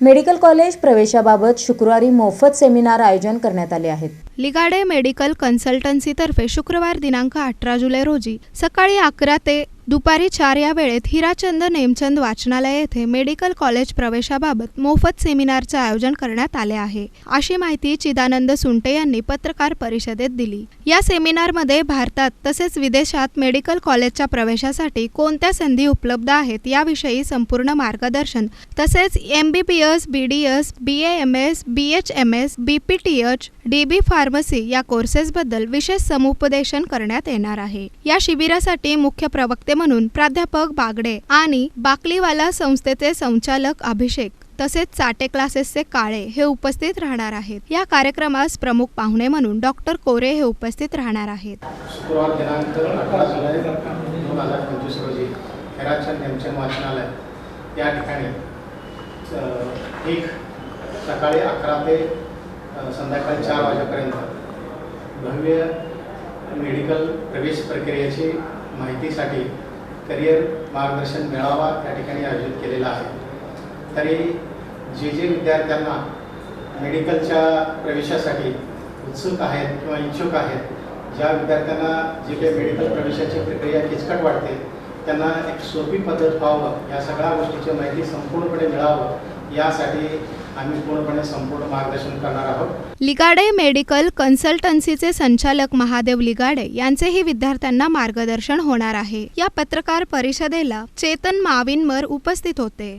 Medical college प्रवेशाबाबत शुक्रवारी मोफत सेमिनार आयोजन करण्यात आले आहेत. लिगाडे मेडिकल कन्सल्टन्सीतर्फे शुक्रवार दिनांक अठरा जुलै रोजी सकाळी अकरा ते दुपारी चार या वेळेत हिराचंद नेमचंद वाचनालय येथे मेडिकल कॉलेज प्रवेशाबाबत मोफत सेमिनारचे आयोजन करण्यात आले आहे. अशी माहिती चिदानंद सुंटे यांनी पत्रकार परिषदेत दिली. या सेमिनारमध्ये भारतात तसेच विदेशात मेडिकल कॉलेजच्या प्रवेशासाठी कोणत्या संधी उपलब्ध आहेत याविषयी संपूर्ण मार्गदर्शन तसेच M B B S B D S B M S B H M S B P T H D B pharmacy या कोर्सेसबद्दल विशेष समुपदेशन करण्यात येणार आहे. या शिबिरासाठी मुख्य प्रवक्ते म्हणून प्राध्यापक बागडे आणि बाकलीवाला संस्थेचे संचालक अभिषेक तसेच चाटे क्लासेसचे काळे हे उपस्थित राहणार आहेत. या कार्यक्रमास प्रमुख पाहुणे म्हणून डॉक्टर कोरे हे उपस्थित राहणार आहेत. शुक्रवार दिनांक अठरा जुलै दोन हजार पंचवीस रोजी हेराचंद हेमचंद वाचनालय या ठिकाणी एक सकाळी अकरा ते संध्याकाळी चार वाजेपर्यंत भव्य मेडिकल प्रवेश प्रक्रियेची माहितीसाठी करिअर मार्गदर्शन मेळावा या ठिकाणी आयोजित केलेला आहे. तरी जे जे विद्यार्थ्यांना मेडिकलच्या प्रवेशासाठी उत्सुक आहेत किंवा इच्छुक आहेत ज्या विद्यार्थ्यांना जे काही मेडिकल प्रवेशाची प्रक्रिया किचकट वाटते त्यांना एक सोपी पद्धत व्हावं या सगळ्या गोष्टीची माहिती संपूर्णपणे मिळावं यासाठी आम्ही पूर्णपणे संपूर्ण मार्गदर्शन करणार आहोत. लिगाडे मेडिकल कन्सल्टन्सीचे संचालक महादेव लिगाडे यांचेही विद्यार्थ्यांना मार्गदर्शन होणार आहे. या पत्रकार परिषदेला चेतन माविनमर उपस्थित होते.